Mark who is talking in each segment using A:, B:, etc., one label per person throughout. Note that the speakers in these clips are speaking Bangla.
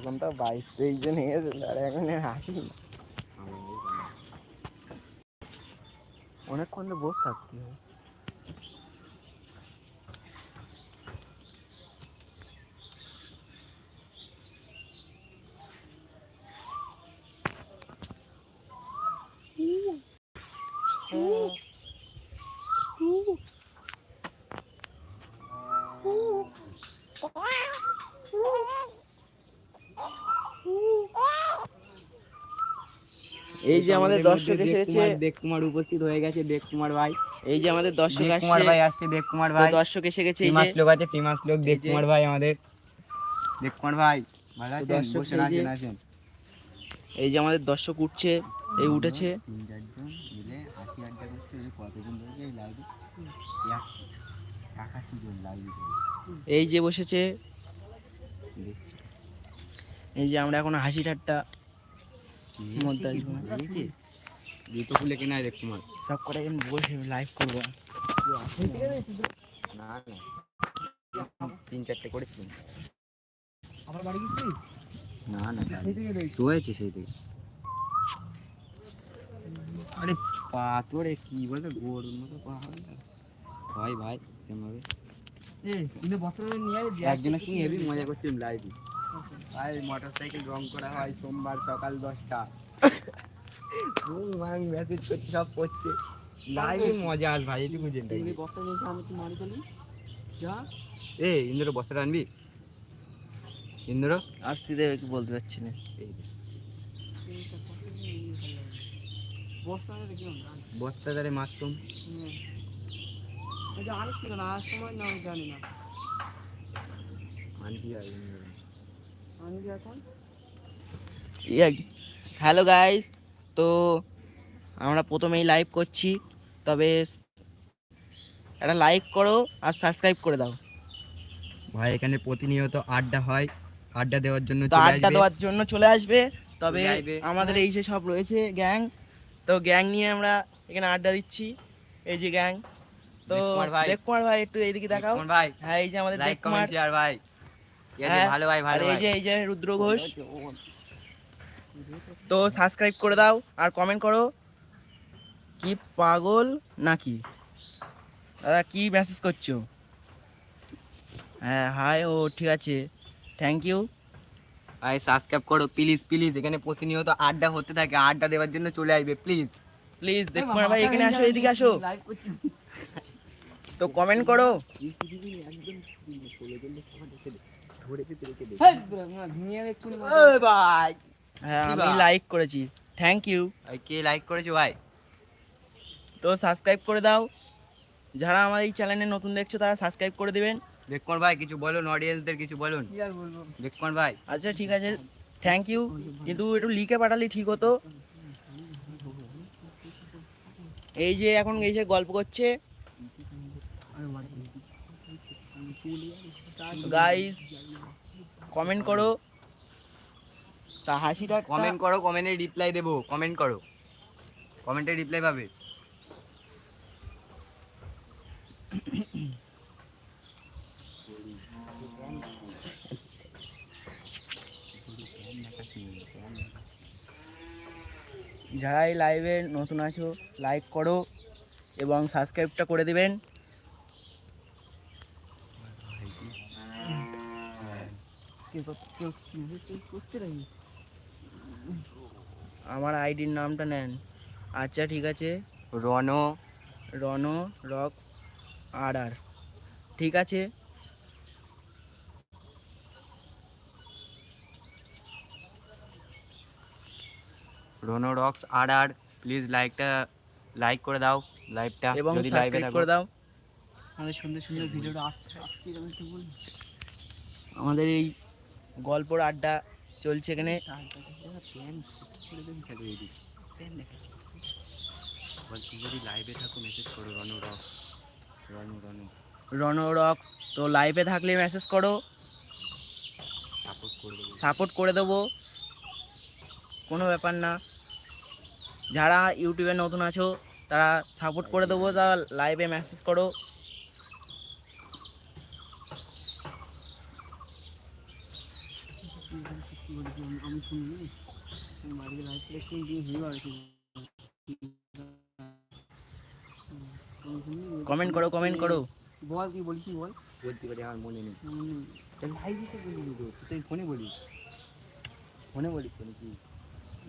A: তখন তো বাইশ তেইশ জন গেছিল আর এখন আর হাসি না। অনেকক্ষণ তো বসে থাকতে হবে এই যে আমাদের দর্শক এসেছে।
B: দেব কুমার উপস্থিত হয়ে গেছে দেব কুমার ভাই।
A: এই যে আমাদের দর্শক
B: দেব কুমার ভাই
A: আসছে
B: আসছে দেব কুমার ভাই।
A: দর্শক এসে গেছে এই যে
B: লোক আছে ফেমাস লোক দেব কুমার ভাই আমাদের। দেব কুমার ভাই ভালো আছেন?
A: যে-
B: আছেন আছেন
A: এই যে আমাদের দর্শক উঠছে এই উঠেছে।
B: এই যে
A: বসেছে। এই যে আমরা এখন হাসি ঠাট্টা মধ্যে আসব না।
B: জুতো খুলে কেনা দেব কুমার
A: সব করে এখন বসে লাইভ করব।
B: না না। তিন চারটে করেছি।
C: আমার বাড়ি গেছি
B: না না
C: দেখি
B: শুয়েছে সেই থেকে। আরে পাথরে কি বলে? গরুর মতো পা হবে না। ভাই ভাই কেমন হবে?
C: এ কিন্তু বস্ত্র নিয়ে আয়
B: একজনের সঙ্গে হেভি মজা করছিলাম লাইভে ভাই মোটর সাইকেল রং করা হয় সোমবার সকাল দশটা। মাং মেসেজ করছে সব করছে লাইভে মজা আস ভাই এটুকু জেনটা
C: তুমি বস্ত্র নিয়েছি আমি তো মারি দিলি যা।
B: এ ইন্দ্র বস্ত্র আনবি? ইন্দ্র?
A: আসতে দেবে কি বলতে পারছি না।
C: নিয়ে
B: বস্তা ধরে মাশরুম
C: এটা আনিস নি? আজ সময় না আমি জানি না।
B: আনবি আর ইন্দ্র।
A: হ্যালো গাইস তো আমরা প্রথমেই লাইভ করছি তবে একটা লাইক করো আর সাবস্ক্রাইব করে দাও।
B: ভাই এখানে প্রতিনিয়ত আড্ডা হয় আড্ডা দেওয়ার জন্য
A: তো আড্ডা দেওয়ার জন্য চলে আসবে তবে আমাদের এই যে সব রয়েছে গ্যাং তো গ্যাং নিয়ে আমরা এখানে আড্ডা দিচ্ছি এই যে গ্যাং তো
B: দেবকুমার ভাই।
A: ভাই একটু এইদিকে দেখাও।
B: ভাই।
A: হ্যাঁ এই যে আমাদের দেবকুমার
B: ভাই। ভালো ভাই ভালো
A: এই যে এই যে রুদ্র ঘোষ। তো সাবস্ক্রাইব করে দাও আর কমেন্ট করো কি পাগল নাকি? দাদা কি মেসেজ করছ? হ্যাঁ হাই ও ঠিক আছে। থ্যাংক ইউ
B: ভাই সাবস্ক্রাইব করো প্লিজ প্লিজ এখানে প্রতিনিয়ত আড্ডা হতে থাকে আড্ডা দেওয়ার জন্য চলে আসবে প্লিজ
A: প্লিজ দেবকুমার ভাই এখানে আসো এদিকে আসো। তো কমেন্ট করো।
C: হেই, না, ঘুমিয়ে এক্ষুনি
B: ভাই।
A: হ্যাঁ আমি লাইক করেছি। থ্যাংক ইউ
B: কে লাইক করেছ ভাই?
A: তো সাবস্ক্রাইব করে দাও। যারা আমার এই চ্যানেলে নতুন দেখছ তারা সাবস্ক্রাইব করে দিবেন।
B: দেখুন ভাই কিছু বলুন অডিয়েন্সদের কিছু বলুন। দেখুন ভাই।
A: আচ্ছা ঠিক আছে। থ্যাংক ইউ কিন্তু একটু লিখে পাঠালে ঠিক হতো। এই যে এখন এই যে গল্প করছে। গাইস কমেন্ট করো। তা হাসিটা
B: কমেন্ট করো কমেন্টে রিপ্লাই দেবো। কমেন্ট করো। কমেন্টে রিপ্লাই পাবে।
A: যারা এই লাইভে নতুন আছো লাইক করো এবং সাবস্ক্রাইবটা করে দিবেন
C: কেউ কর- কেউ কেউ করছে নাকি
A: আমার আইডির নামটা নেন। আচ্ছা ঠিক আছে।
B: রন।
A: রন রক্স আর আর ঠিক আছে।
B: রনো রক্স আর আর প্লিজ লাইকটা লাইক করে দাও লাইভটা
A: এবং
B: যদি
A: সাবস্ক্রাইব করে দাও।
C: আমাদের সুন্দর সুন্দর ভিডিওটা বলি।
A: আমাদের এই গল্পর আড্ডা চলছে এখানে।
B: রনো রক্স
A: তো লাইভে থাকলে মেসেজ করো।
B: সাপোর্ট করে দেবো।
A: কোনো ব্যাপার না। যারা ইউটিউবে নতুন আছো, তারা সাপোর্ট করে দেবো। তা লাইভে মেসেজ করো।
C: দিয়ে ভিউ
A: কমেন্ট করো কমেন্ট করো।
C: বল কি বলি কি বল?
B: বলতে পারি আমার মনে নেই। লাইভে তো বলি তো তুই ফোনে বলিস। ফোনে বলিস তো নাকি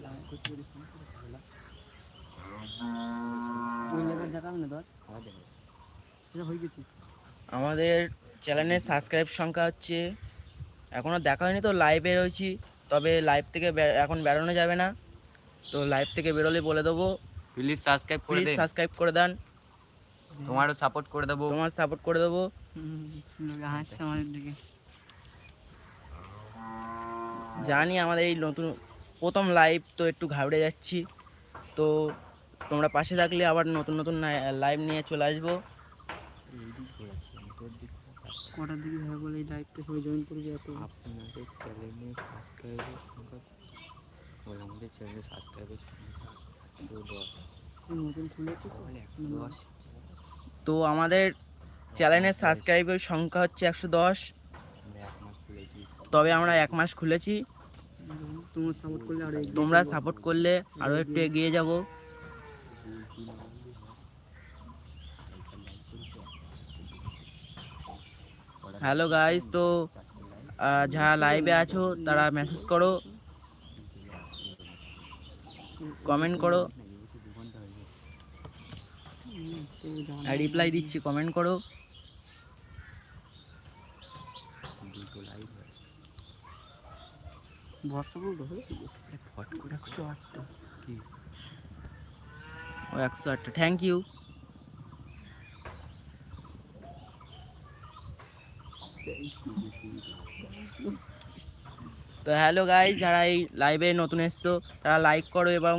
C: লাইট করতে বলি ফোন করে। ওই লেভেল দেখাবে না ধর
B: খাওয়া দেবে
C: সেটা হয়ে গেছে।
A: আমাদের চ্যানেলের সাবস্ক্রাইব সংখ্যা হচ্ছে এখনও দেখা হয়নি তো লাইভে রয়েছি। তবে লাইভ থেকে এখন বেরোনো যাবে না। তো লাইভ থেকে বেরোলে বলে দেবো।
B: প্লিজ সাবস্ক্রাইব করে
A: প্লিজ সাবস্ক্রাইব করে দেন।
B: তোমারও সাপোর্ট করে দেবো।
A: তোমার সাপোর্ট করে দেবো। জানি আমাদের এই নতুন প্রথম লাইভ তো একটু ঘাবড়ে যাচ্ছি। তো তোমরা পাশে থাকলে আবার নতুন নতুন লাইভ নিয়ে চলে আসব
B: এইদিক ঘোরাচ্ছি আমি তোর দিক
C: কটার দিকে হবে বলে এই লাইভটা সবাই জয়েন করবে এত।
B: আপনাদের চ্যানেলে সাবস্ক্রাইবের সংখ্যা বলে আমাদের চ্যানেলে সাবস্ক্রাইবের
C: নতুন খুলেছে
B: দশ।
A: তো আমাদের চ্যানেলের সাবস্ক্রাইবের সংখ্যা হচ্ছে একশো দশ।
B: এক মাস
A: তবে আমরা এক মাস খুলেছি।
C: তোমার সাপোর্ট করলে আরও
A: তোমরা সাপোর্ট করলে আরও একটু এগিয়ে যাব। হ্যালো গাইস তো যারা লাইভে আছো তারা মেসেজ করো। কমেন্ট করো। রিপ্লাই দিচ্ছি কমেন্ট করো। ও একশো আটটা। থ্যাংক ইউ তো হ্যালো গাইস যারা এই লাইভে নতুন এসছো তারা লাইক করো এবং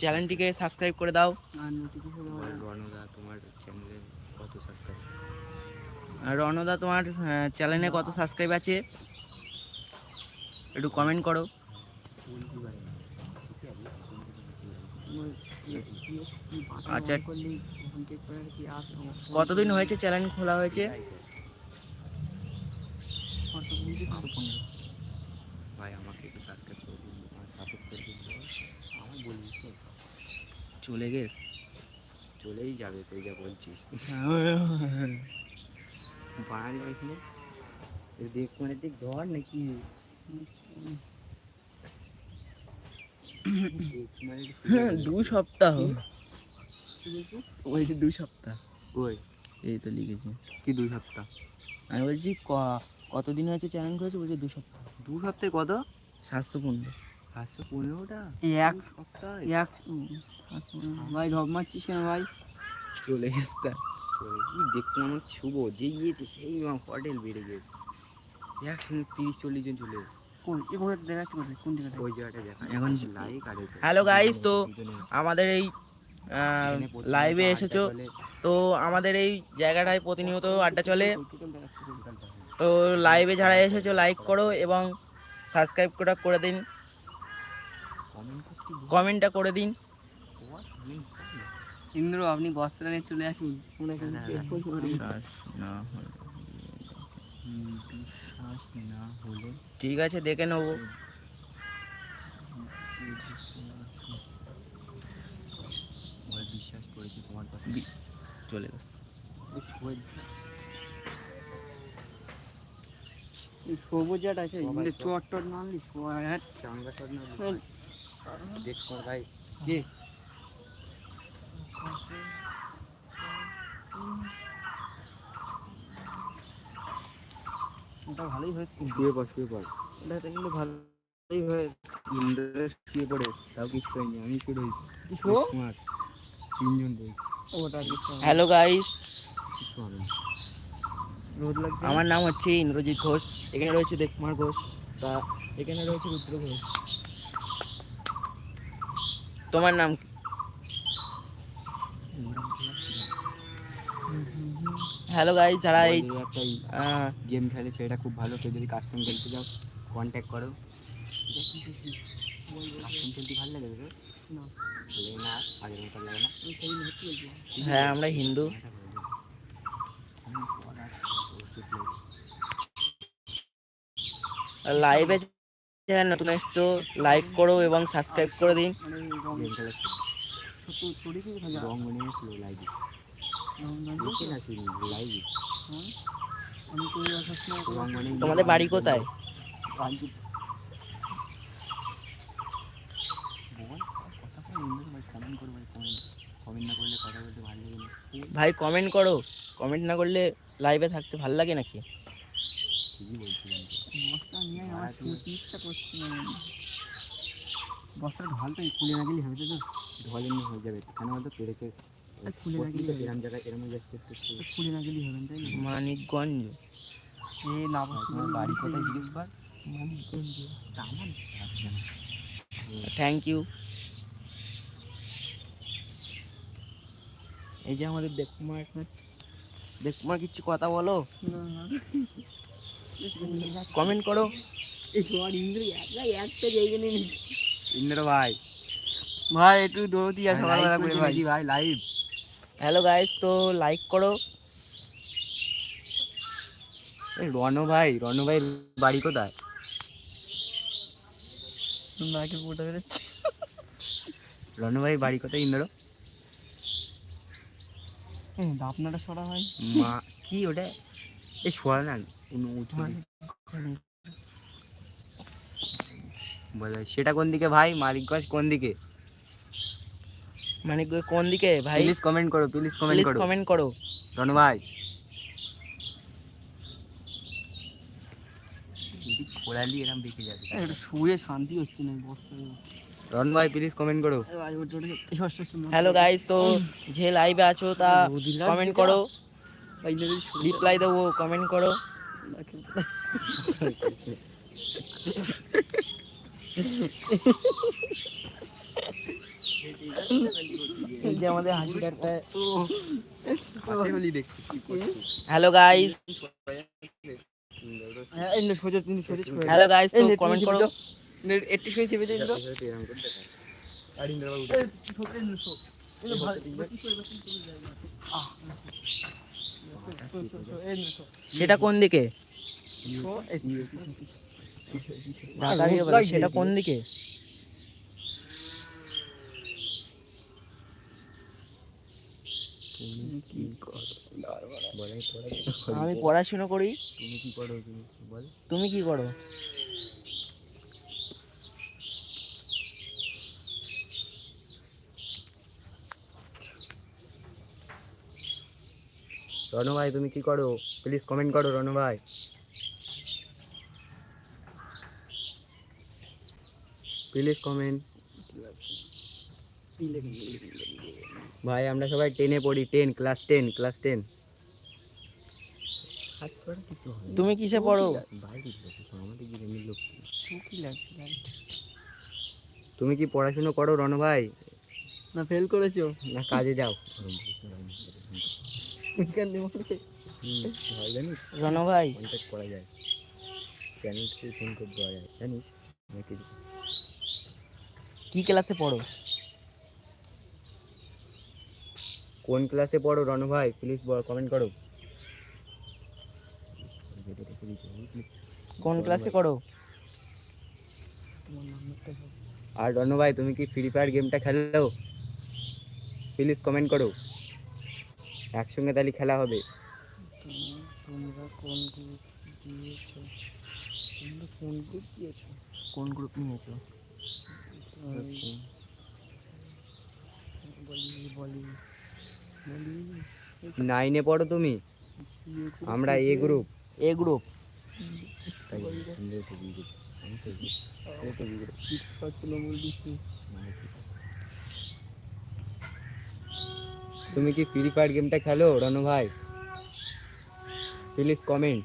A: চ্যানেলটিকে সাবস্ক্রাইব করে দাও
C: আর নোটিফিকেশন
B: বল রণদা তোমার চ্যানেলে কত সাবস্ক্রাইব
A: রণদা তোমার চ্যানেলে কত সাবস্ক্রাইব আছে একটু কমেন্ট করো আচ্ছা। কতদিন হয়েছে চ্যানেল খোলা হয়েছে
B: ভাই আমাকে একটু সাবস্ক্রাইব করে দিন। আমার সাপোর্ট করে দিন। আমার বলবি তো
A: চলে গেস?
B: চলেই যাবে তুই যা বলছিস। বাঙালি এখানে। দেখ মানে দেখ ধর নাকি।
A: দু সপ্তাহ। বলছি দু সপ্তাহ।
B: ওই
A: এই তো লিখেছি।
B: কি দুই সপ্তাহ?
A: আমি বলছি ক- কতদিন হয়েছে চ্যানেল করেছে? বলছে দু সপ্তাহ।
B: দু সপ্তাহে কত?
A: সাতশো পনেরো।
B: সাতশো পনেরোটা?
C: এক
B: সপ্তাহ?
C: এক ভাই ঢপ মারছিস কেন ভাই?
A: চলে গেছে
B: কি দেখতে মনে হচ্ছে শুভ যে গিয়েছে সেই হোটেল বেড়ে গেছে। একসঙ্গে তিরিশ চল্লিশ জন চলে এসেছে।
C: কোন এ কোথায় দেখাচ্ছে কোথায়? কোন জায়গাটা
B: ওই জায়গাটা
A: এখন
B: লাইক আর এই তো।
A: হ্যালো গাইস তো আমাদের এই লাইভে এসেছ। তো আমাদের এই জায়গাটায় প্রতিনিয়ত আড্ডা চলে। তো লাইভে যারা এসেছ লাইক করো এবং সাবস্ক্রাইব করে করে দিন। কমেন্টটা করে দিন।
C: ইন্দ্র আপনি বস্ত্রা নিয়ে চলে আসুন।
A: ঠিক আছে দেখে নেব।
B: বিশ্বাস করেছি তোমার কথা।
A: চলে গেছে।
C: এই সবুজাটা আছে
B: তো-
C: চট টট মারলি হ্যাঁ
B: চাঙ্গা কর না। দেখ কর ভাই
C: কে ওটা ভালোই হয়েছে।
B: শুয়ে পড় শুয়ে পড়।
C: ওটা কিন্তু ভালোই হয়েছে।
B: ইন্দ্র শুয়ে পড়ে তাও কিচ্ছু হয়নি আমি শুয়ে রয়েছি। তিনজন রয়েছি।
C: কিছু।
A: হ্যালো গাইস
B: কিছু হবে না।
C: রোদ লাগছে।
A: আমার নাম হচ্ছে ইন্দ্রজিৎ ঘোষ এখানে রয়েছে দেবকুমার ঘোষ তা এখানে রয়েছে রুদ্র ঘোষ। তোমার নাম কি? হ্যালো গাইস যারা এই
B: একটা গেম খেলে সেটা খুব ভালো। কেউ যদি কাস্টম খেলতে যাও কন্ট্যাক্ট করো। কাস্টম খেলতে ভালো লাগে
C: না?
A: হ্যাঁ আমরা হিন্দু। লাইভে চ্যানেল নতুন এসছো লাইক করো এবং সাবস্ক্রাইব করে দিন। তোমাদের বাড়ি কোথায়?
C: ভাই কমেন্ট করো। কমেন্ট না করলে
A: লাইভে থাকতে ভালো লাগে নাকি?
B: ঠিকই বলছিলাম
C: বস্তা নিয়ে আমার শুনতে ইচ্ছা করছে না বস্তাটা ঢালতে খুলে না গেলে হবে তো
B: ঢল এমনি হয়ে যাবে কেন বলতো পেরেছে।
C: খুলে না গেলে
B: এরম জায়গায় এরম যাচ্ছে।
C: খুলে না গেলে হবে তাই না?
A: মানিকগঞ্জ।
C: এ না
B: তোমার বাড়ি কোথায় জিজ্ঞেস কর।
A: মানিকগঞ্জ। থ্যাংক ইউ এই যে আমাদের দেখুমার দেখুমার কিছু কথা বলো। কমেন্ট করো।
B: ইন্দ্র ভাই।
C: ভাই একটু দৌড়তি আর সকালবেলা করে ভাই।
B: ভাই লাইভ
A: হ্যালো গাইস তো লাইক করো।
B: এই রণ ভাই রণ ভাই বাড়ি কোথায়?
C: নাকে পোটা বেরোচ্ছে।
B: রণ ভাই বাড়ি কোথায় ইন্দ্র?
C: এই আপনারা সরা ভাই
B: মা কি ওটা? এই শোয়া না। সেটা কোন দিকে ভাই? মালিকগঞ্জ কোন দিকে?
A: মানিকগঞ্জ কোন দিকে ভাই?
B: প্লিজ কমেন্ট করো প্লিজ কমেন্ট
A: প্লিজ
B: করো।
A: কমেন্ট করো।
B: রণ ভাই। খোলালি যাবে
C: শুয়ে শান্তি হচ্ছে না
B: ভাই প্লিজ কমেন্ট করো।
A: হ্যালো গাইস তো যে লাইভে আছো তা কমেন্ট করো। রিপ্লাই দেবো কমেন্ট করো। আমাদের হাসি কাটটা
B: হলি দেখছিস কি করছিস
A: হ্যালো গাইস হ্যালো গাইস তো কমেন্ট করো।
C: একটু শুয়ে চেপে দিন তো।
A: সেটা কোন দিকে? সেটা কোন দিকে? আমি পড়াশুনো করি
B: তুমি কি করো। তুমি
A: কি করো?
B: রনু ভাই তুমি কি করো? প্লিজ কমেন্ট করো রনু ভাই। প্লিজ কমেন্ট ভাই আমরা সবাই টেনে পড়ি ten class ten class ten
A: তুমি কিসে পড়ো?
B: তুমি কি পড়াশুনো করো রনু ভাই?
C: না ফেল করেছ।
B: না কাজে যাও। ভাই জানিস?
A: রণ ভাই।
B: কন্ট্যাক্ট করা যায়। চ্যানেল থেকে ফোন করে দেওয়া যায় জানিস? নাকি?
A: কি ক্লাসে পড়ো?
B: কোন ক্লাসে পড়ো রনু ভাই? প্লিজ কমেন্ট করো।
A: কোন ক্লাসে করো
B: আর রনু ভাই তুমি কি ফ্রি ফায়ার গেমটা খেলো? প্লিজ কমেন্ট করো। একসঙ্গে তাহলে খেলা হবে?
C: তোমরা কোন গ্রুপ দিয়েছ তোমরা কোন গ্রুপ দিয়েছ
A: কোন গ্রুপ নিয়েছো
C: বলি বলি বলি
B: নাইনে পড়ো তুমি আমরা এ গ্রুপ
A: এ গ্রুপ
B: তুমি কি ফ্রি ফায়ার গেমটা খেলো রনু ভাই? প্লিজ কমেন্ট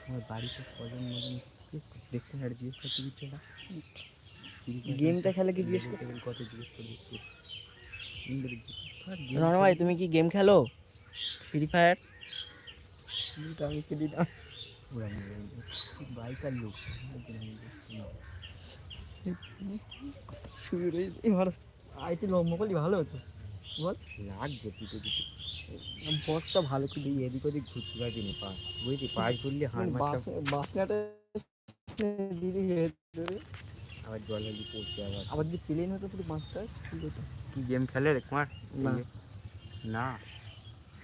B: তোমার বাড়িতে কজন মজন দেখতে আর জিজ্ঞেস করতে দিচ্ছ না
A: গেমটা খেলে কি জিজ্ঞেস
B: করতে কত জিজ্ঞেস
A: ভাই তুমি কি গেম খেলো? ফ্রি ফায়ার
C: আমি খেলি না
B: বাইকার লোক।
C: শুরু ভালো আইটি লম্বা করলে ভালো হতো। বল।
B: লাগছে পিঠে পিঠে
C: বসটা ভালো করে
B: এদিক ওদিক ঘুরতে পারবি না পাস। বুঝলি পাস ঘুরলে হাড় মাছটা
C: বাসনাটা দিদি
B: আবার জল হলি পড়ছে আবার।
C: আবার যদি প্লেন হতো পুরো বাসটা
B: কি গেম খেলে রে কুমার?
C: না।
B: না।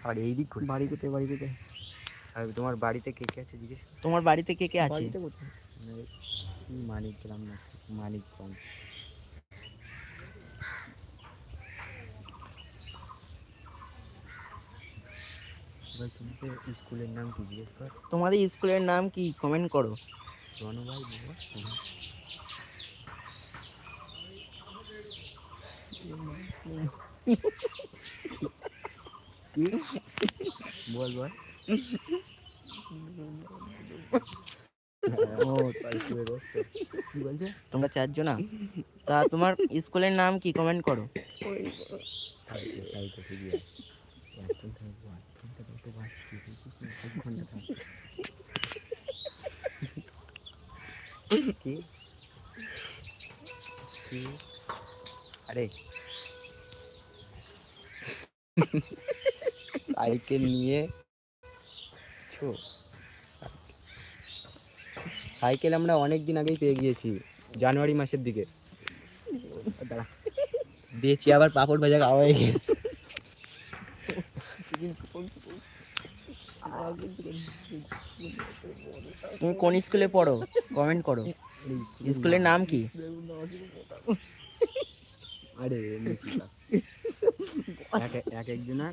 B: আর এই দিক
C: বাড়ি কোথায় বাড়ি কোথায়?
B: আর তোমার বাড়িতে কে কে আছে জিজ্ঞেস
A: তোমার বাড়িতে কে কে আছে?
C: বাড়িটা কোথায়?
B: মানে কি মানিক গ্রাম না মানিকগঞ্জ এবার তোমাকে স্কুলের নাম কি জিজ্ঞেস কর।
A: তোমাদের স্কুলের নাম কি? কমেন্ট করো।
B: রণভাই বাবা। বল বল।
A: তোমরা চারজনা? তা তোমার স্কুলের নাম কি? কমেন্ট করো।
B: আরে। সাইকেল নিয়ে ছো সাইকেল আমরা অনেক দিন আগেই পেয়ে গিয়েছি, জানুয়ারি মাসের দিকে। দিয়েছি, আবার পাপড় ভাজা খাওয়া হয়ে গেছে।
A: তুমি কোন স্কুলে পড়ো? কমেন্ট করো। স্কুলের নাম কি?
B: আরে এক একজনের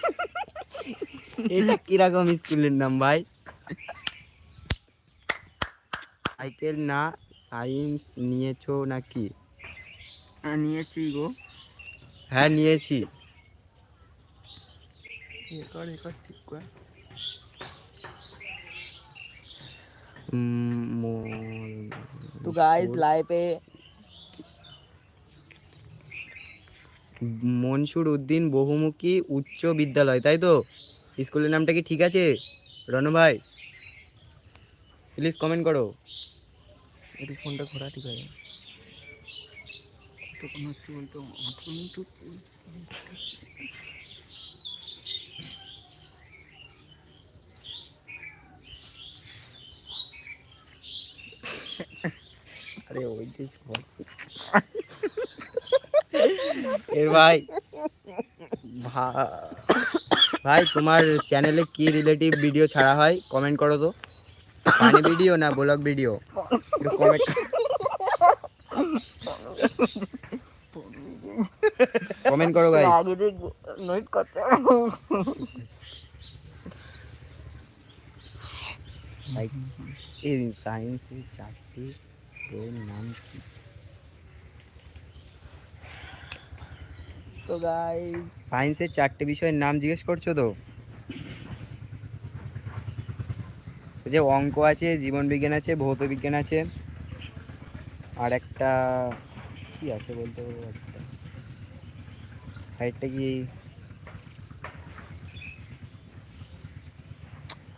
B: এটা কীরকম স্কুলের নাম ভাই? সাইকেল না সায়েন্স নিয়েছো নাকি?
C: নিয়েছি গো।
B: হ্যাঁ নিয়েছি।
A: তো গাইস লাইভে
B: মনসুর উদ্দিন বহুমুখী উচ্চ বিদ্যালয় তাই তো? স্কুলের নামটা কি ঠিক আছে? রণ ভাই প্লিজ কমেন্ট করো।
C: একটু ফোনটা ঘোরা ঠিক আছে।
B: আরে ওই যে এর ভাই। ভা- ভাই তোমার চ্যানেলে কি রিলেটিভ ভিডিও ছাড়া হয় কমেন্ট করো তো। ফানি ভিডিও না ব্লগ ভিডিও কমেন্ট কমেন্ট করো।
C: করতে
B: এই সায়েন্সের চারটি নাম কি?
A: তো গাইস
B: সায়েন্সের চারটে বিষয়ের নাম জিজ্ঞেস করছ তো? যে অঙ্ক আছে জীবন বিজ্ঞান আছে ভৌত বিজ্ঞান আছে আর একটা কি আছে বলতে পারব একটা? কি?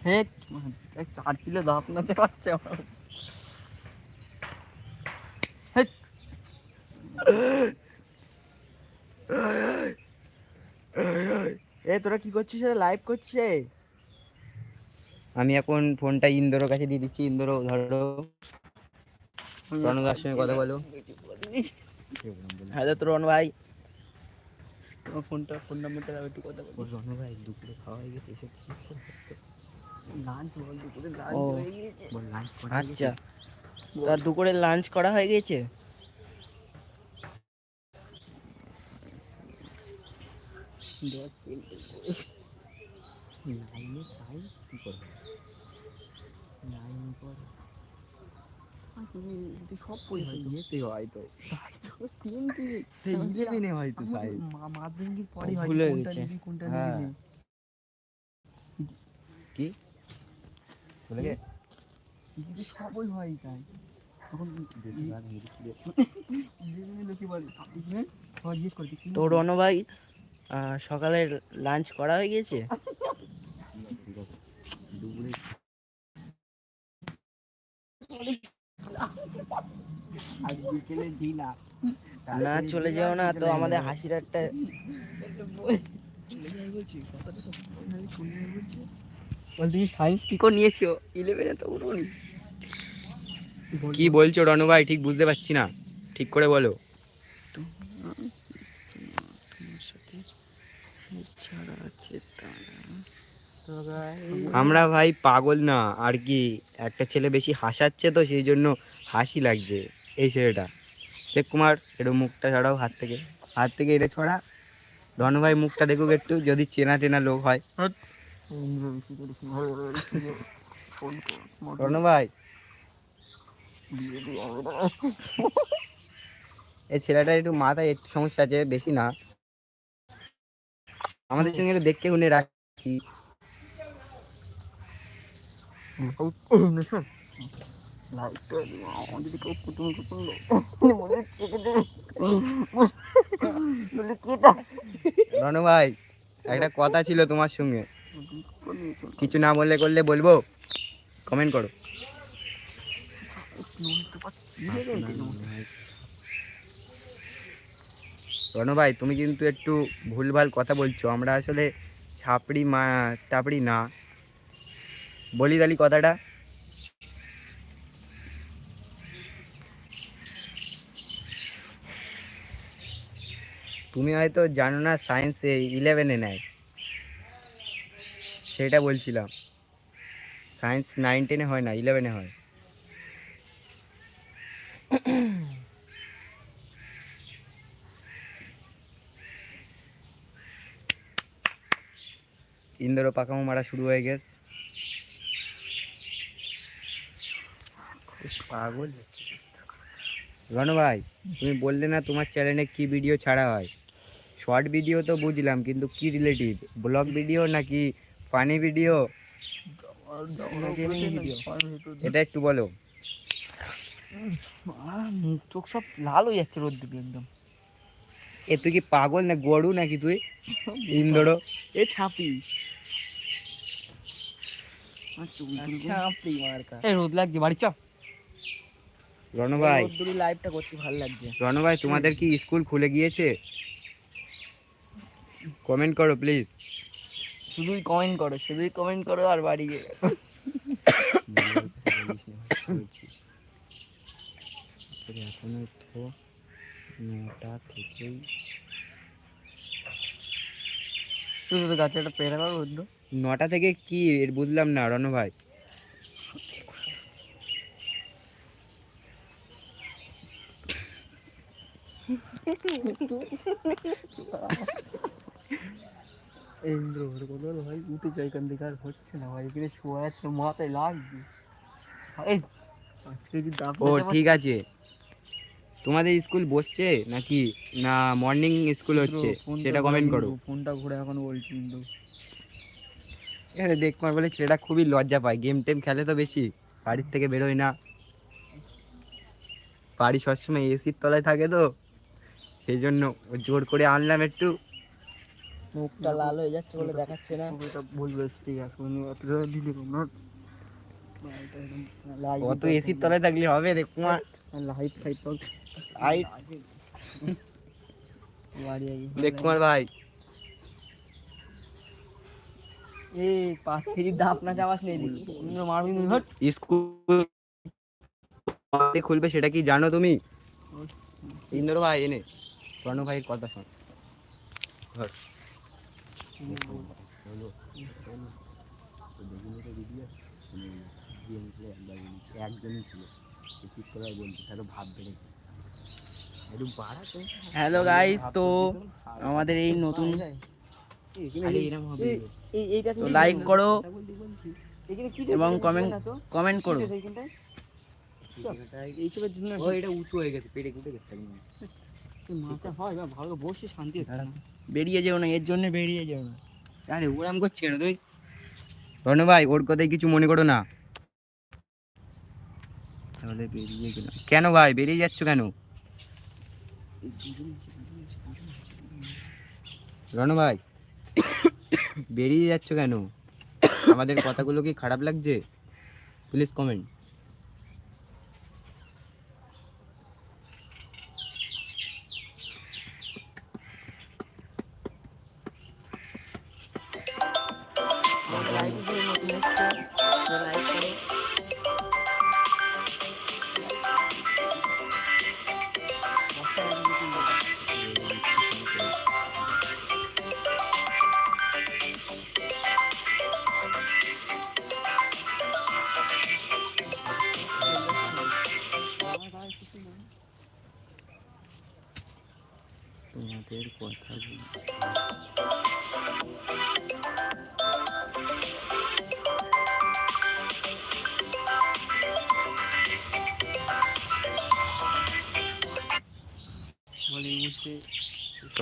C: হ্যাঁ চার কিলো দাঁত নাচে পাচ্ছে আমার।
A: এ তোরা কি করছিস? লাইভ করছে।
B: আমি এখন ফোনটা ইন্দোর কাছে দিয়ে দিচ্ছি। ইন্দোর ধরো। রণদার সঙ্গে কথা বলো।
A: হ্যালো তরুণ ভাই।
C: তোমার ফোনটা ফোন নাম্বারটা দাও একটু কথা বলি।
B: রণ ভাই দুপুরে খাওয়া হয়ে গেছে এসব
C: লাঞ্চ বল দুপুরে লাঞ্চ হয়ে গিয়েছে।
B: বল লাঞ্চ করা
A: আচ্ছা তার দুপুরে লাঞ্চ করা হয়ে গেছে
C: দেখ খেলতে
B: লাইনে সায়েন্স কি করবে? লাইন পর
C: সব পরীক্ষা
B: ইয়েতে হয়তো
C: তিনটি
B: ইলেভেনে হয়তো সাইজ
C: মাধ্যমিকের পরে হয়
A: ভুল
C: কোনটা
A: গেছে।
C: নিবি কোনটা। নিবি
B: কি? বলে গে
C: কিন্তু সবই হয় তাই। তখন ইলেভেনে লোকে হ্যাঁ
A: সকালের লাঞ্চ করা হয়ে গিয়েছে? না চলে যেও না তো আমাদের হাসির একটা
C: বল তুমি সায়েন্স কি? করে নিয়েছো? ইলেভেনে তো উঠোনি।
B: কি বলছো? রনু ভাই? ঠিক বুঝতে পারছি না। ঠিক করে বলো। আমরা ভাই পাগল না, আর কি, একটা ছেলে বেশি হাসাচ্ছে তো, সেই জন্য হাসি লাগছে এই ছেলেটা। দেখ কুমার একটু মুখটা ছড়াও হাত থেকে হাত থেকে এটা ছড়া। রনু ভাই মুখটা দেখুক একটু, যদি চেনা চেনা লোক হয়। রনু ভাই। এই ছেলেটার একটু মাথায় একটু সমস্যা আছে, বেশি না। আমাদের সঙ্গে দেখতে শুনে রাখি। রনু ভাই একটা কথা ছিল তোমার সঙ্গে। কিছু না বললে করলে বলব? কমেন্ট করো। রনু ভাই, তুমি কিন্তু একটু ভুলভাল কথা বলছো। আমরা আসলে ছাপড়ি মা টাপড়ি না। বলি তালি কথাটা। তুমি হয়তো জানো না সায়েন্সে ইলেভেনে নেয়। সেটা বলছিলাম। সায়েন্স নাইন টেনে হয় না ইলেভেনে হয়। ইন্দোর পাকামো মারা শুরু হয়ে গেছে। পাগল রনু ভাই তুমি বললে না তোমার চ্যানেলে কি ভিডিও ছাড়া হয়? শর্ট ভিডিও তো বুঝলাম কিন্তু কি রিলেটিভ ব্লগ ভিডিও নাকি ফানি ভিডিও এটা একটু বলো।
C: চোখ সব লাল হয়ে যাচ্ছে রোদ দিবি একদম।
B: এ তুই কি পাগল না গরু নাকি তুই? ইন্দোরো
C: এ ছাপি। রোদ লাগছে বাড়ি চ।
A: লাইভটা করতে ভালো লাগছে।
B: তোমাদের কি স্কুল খুলে গিয়েছে? কমেন্ট করো প্লিজ
C: শুধুই কমেন্ট করো শুধুই কমেন্ট করো আর বাড়ি গিয়ে
B: এখনও তো নটা থেকেই।
C: শুধু তো গাছে একটা পেয়ারা করো রোদ
B: নটা থেকে কি? এর বুঝলাম না রনু ভাই।
C: ইন্দ্র ওর কথা ভাই উঠে যাই এখান থেকে আর হচ্ছে না ভাই এখানে শোয়া যাচ্ছে মাথায় লাগবে। এই আজকে যদি
B: ও ঠিক আছে। তোমাদের স্কুল বসছে নাকি? না মর্নিং স্কুল হচ্ছে? সেটা কমেন্ট করো।
C: ফোনটা ঘুরে এখন বলছি কিন্তু
B: এখানে দেখ তোমার বলে ছেলেটা খুবই লজ্জা পায়। গেম টেম খেলে তো বেশি বাড়ির থেকে বেরোয় না। বাড়ি সবসময় এসির তলায় থাকে তো সেই জন্য ও জোর করে আনলাম একটু।
A: মুখটা লাল হয়ে যাচ্ছে বলে দেখাচ্ছে না।
C: বলবে ঠিক আছে উনি অতটা দিলে না
B: অত এসির তলায় থাকলে হবে দেখ তোমার
C: লাইট ফাইট পাও
B: Light?
C: বাড়ি আই
B: দেখ কুমার ভাই
C: এ পাঁচ কেজি দাপ না চাওয়াস নেই ইন্দ্র মারবি তুই হট
B: স্কুল কবে খুলবে সেটা কি জানো তুমি ইন্দোর ভাই এনে প্রণব ভাইয়ের কথা শোন ধর। একজনই ছিল ঠিক করে বলছি তাহলে ভাব বেড়ে
A: হ্যালো গাইস তো আমাদের এই নতুন তো লাইক করো। এবং
C: না তো?
A: কমেন্ট করো।
B: হয়ে
C: হয় না।
A: বেরিয়ে যেও না এর জন্য বেরিয়ে যেও না।
B: আরে ওরাম করছি কেন তুই? রনু ভাই ওর কথাই কিছু মনে করো না। তাহলে বেরিয়ে গেলাম। কেন ভাই? বেরিয়ে যাচ্ছ কেন? রনু ভাই, বেরিয়ে যাচ্ছ কেন? আমাদের কথাগুলো কি খারাপ লাগছে? প্লিজ কমেন্ট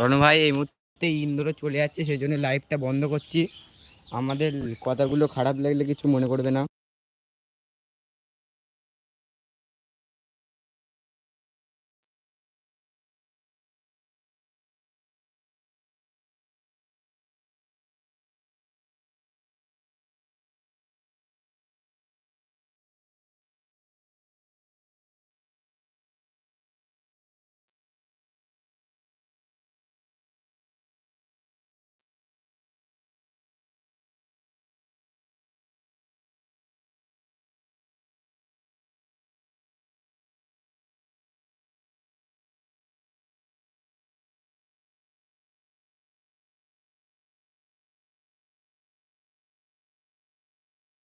B: রনু ভাই, এই মুহূর্তে ইন্দ্র চলে যাচ্ছে, সেই জন্য লাইভটা বন্ধ করছি। আমাদের কথাগুলো খারাপ লাগলে কিছু মনে করবে না।